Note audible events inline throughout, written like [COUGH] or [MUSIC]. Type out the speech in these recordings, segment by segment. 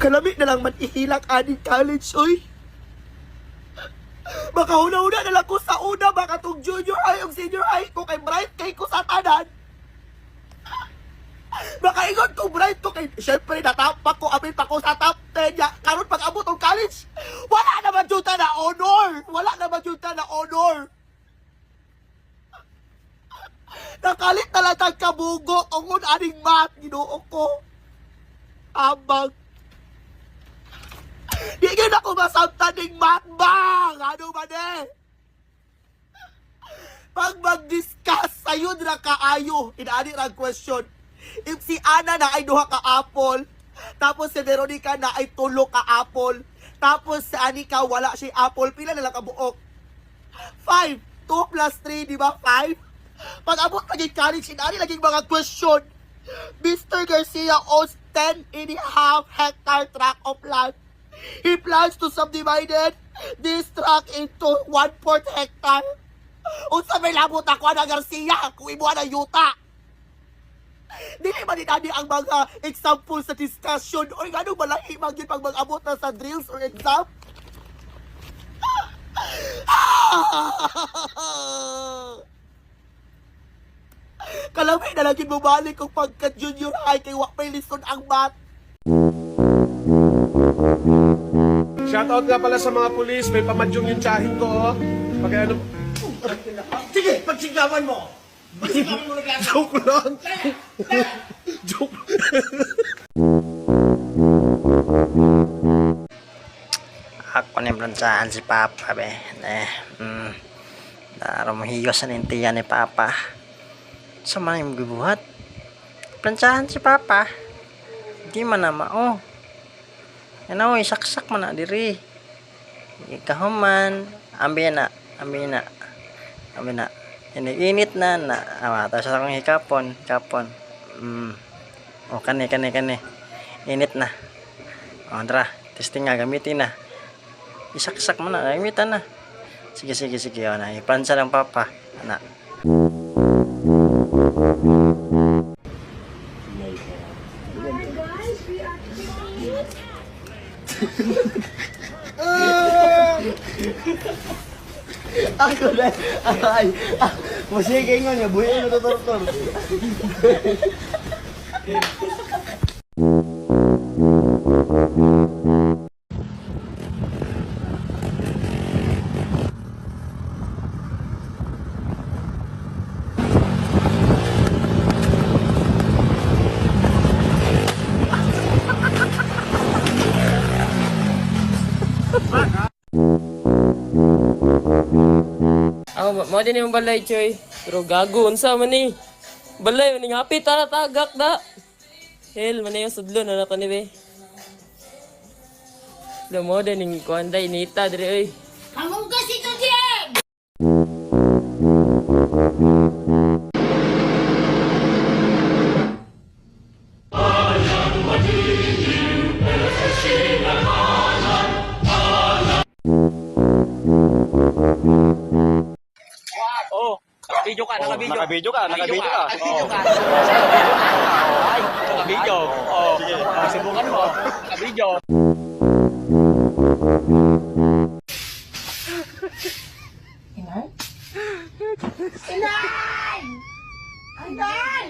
Kalami na lang man ihilak aning college, oy. Baka una-una na lang ko sa una, baka tong junior high o senior high ko kay bright kay ko sa tanan. Baka ingon ko bright ko kay syempre natapak ko amin pa ko sa top 10 ya. Karon pag abot ng college, wala naman jud ta na honor. Wala naman jud ta na honor. Nakalit na lang kabugo tungod aning math ginoo ko. Abang. Di gyud ako masabtan ning math bang. Ano ba de? Pag mag-discuss sayo na kaayo, inaani ang question. If si Ana na ay duha ka apple, tapos si Veronica na ay tulo ka apple, tapos si Anika wala siya apple, pila na lang ka buok? 5. 2 plus 3, di ba? 5. Pag abot naging college, inaani naging mga question. Mr. Garcia owns 10 and a half hectare tract of land. He plans to subdivide it, this tract into 1 fourth hectare. Unsa may labot ako na Garcia kung ibuha ng yuta. Dili man dinani ang mga example sa discussion o nga nung malahi man yun pag mag-abot na sa drills or exam. [LAUGHS] Kalamay na lagi bumalik kung pagka-junior high kay Wak may lison ang math. Shoutout nga pala sa mga pulis, may pamadyong yung tsahin ko, oh. Pag ano... Sige, pagsigawan mo! Pagsigawan mo na Joke lang! Joke Ako ni planchahan si Papa be. Eh, mm. Daro mo hiyos ang intiyan ni Papa. Sa man yung gibuhat? Planchahan si Papa. Di man na mao. Yan o, isaksak man na diri. Ikahuman. Ambi na. Ambi na. Ambi na. Ini-init na na. Awa, tapos akong hikapon. Hikapon. Mm. O, kani, kani, kani. Init na. O, tara. Testing nga, gamitin na isaksak mo na, gamitan na. Sige, sige, sige. O, na, ipansa lang papa. Ana. Ako na, ay, ah, masige nga nga, buhay na tutortor. Ako, mo mo din yung balay, Choy. Pero gago, unsa man ni. Balay, maning hapit, tara tagak da. Hell, man yung sudlo na nato ni be. Lo mo din yung kuanday, nita, dire, oy. Kamu kasi to din! Nakabidyo ka, nakabidyo ka. Nakabidyo ka. Ay, nakabidyo. Oh, sige. Subukan mo. Nakabidyo. Ilan! Ilan!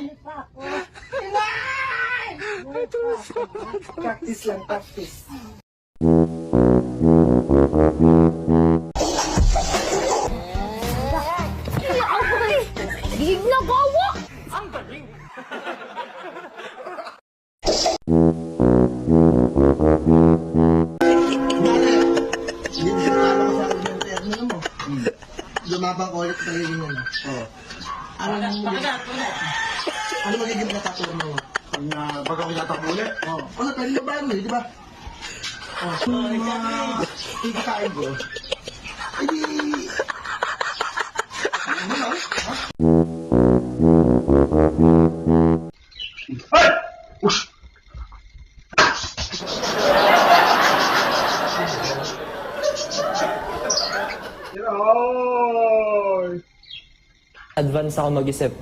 Ilan! Practice lang, practice. Gig na gawa! Lumabang ulit talaga yun ano. Oo. Ano ano magiging pagkatapos mo? Pag na baga ko tatakbo ulit? Oo. Ano pwede ba ano eh, di ba? Oh, so, mga ikakain ko. Ay, di... Ano na? Advance ako mag-isip.